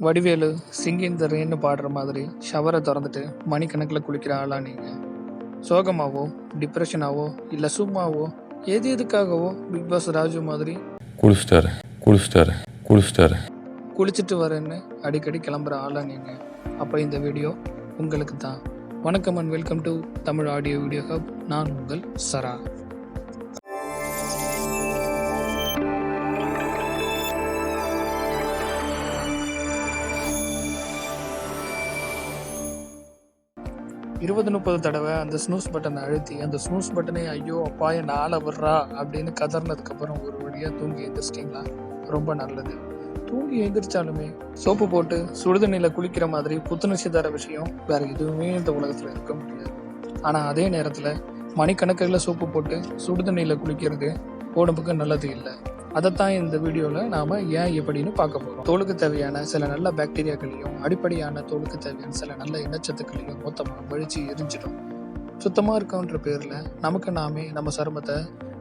Vadivelu singing த ரெயின்னு பாடுற மாதிரி ஷவரை திறந்துட்டு மணிக்கணக்கில் குளிக்கிற ஆளா நீங்கள் சோகமாவோ டிப்ரெஷனாவோ இல்லை சும்மாவோ எது எதுக்காகவோ பிக் பாஸ் ராஜு மாதிரி குளிச்சிட்டாரு குளிச்சிட்டாரு குளிச்சிட்டாரு. குளிச்சுட்டு வரேன்னு அடிக்கடி கிளம்புற ஆளா நீங்கள் அப்போ இந்த வீடியோ உங்களுக்கு தான் வணக்கம் and welcome to Tamil audio video hub நான் உங்கள் சரா. இருபது முப்பது தடவை அந்த ஸ்னூஸ் பட்டனை அழுத்தி அந்த ஸ்னூஸ் பட்டனை ஐயோ அப்பாய நாளை ஆளை விட்றா அப்படின்னு கதறினதுக்கப்புறம் ஒரு வழியாக தூங்கி எந்திரிச்சிட்டிங்களா? ரொம்ப நல்லது. தூங்கி எழுந்திரிச்சாலுமே சோப்பு போட்டு சுடுதண்ணியில் குளிக்கிற மாதிரி புத்துணர்ச்சி தர விஷயம். வேற எதுவுமே இந்த உலகத்தில் இருக்க முடியாது. ஆனால் அதே நேரத்தில் மணிக்கணக்கில் சோப்பு போட்டு சுடுதண்ணியில் குளிக்கிறது உடம்புக்கு நல்லது இல்லை. அதைத்தான் இந்த வீடியோவில் நாம் ஏன் எப்படின்னு பார்க்க போகிறோம் தோலுக்கு தேவையான சில நல்ல பாக்டீரியாக்களையும் அடிப்படையான தோலுக்கு தேவையான சில நல்ல இனச்சத்துக்களையும் மொத்தமாக வழிச்சு எரிஞ்சிடும். சுத்தமாக இருக்கோன்ற பேரில் நமக்கு நாமே நம்ம சருமத்தை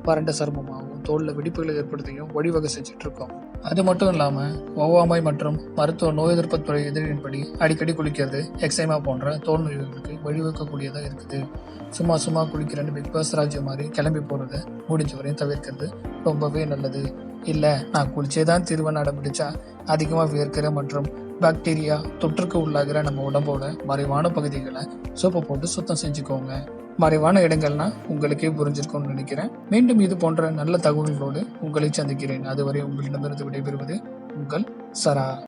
வறண்ட சருமமாகவும் தோலில் வெடிப்புகளை ஏற்படுத்தியும் வழிவகை செஞ்சிட்ருக்கோம் இருக்கோம். அது மட்டும் இல்லாமல் ஒவ்வாமை மற்றும் மருத்துவ நோய் எதிர்ப்பு துறை எதிரின்படி அடிக்கடி குளிக்கிறது எக்ஸைமா போன்ற தோல் நோய்களுக்கு வழிவகுக்கக்கூடியதாக இருக்குது. சும்மா சும்மா குளிக்கிறேன்னு பிக் பாஸ் ராஜ்யம் மாதிரி கிளம்பி போகிறத முடிஞ்ச வரையும் தவிர்க்கிறது ரொம்பவே நல்லது. இல்லை நான் குளிச்சே தான் தீர்வை அடம்பிடிச்சா அதிகமாக வியர்க்கிற மற்றும் பாக்டீரியா தொற்றுக்கு உள்ளாகிற நம்ம உடம்போட மறைவான பகுதிகளை சோப்பு போட்டு சுத்தம் செஞ்சுக்கோங்க. மறைவான இடங்கள்னா உங்களுக்கே புரிஞ்சிருக்கும்னு நினைக்கிறேன். மீண்டும் இது போன்ற நல்ல தகவல்களோடு உங்களை சந்திக்கிறேன். அதுவரை உங்களிடமிருந்து விடைபெறுவது உங்கள் சரா.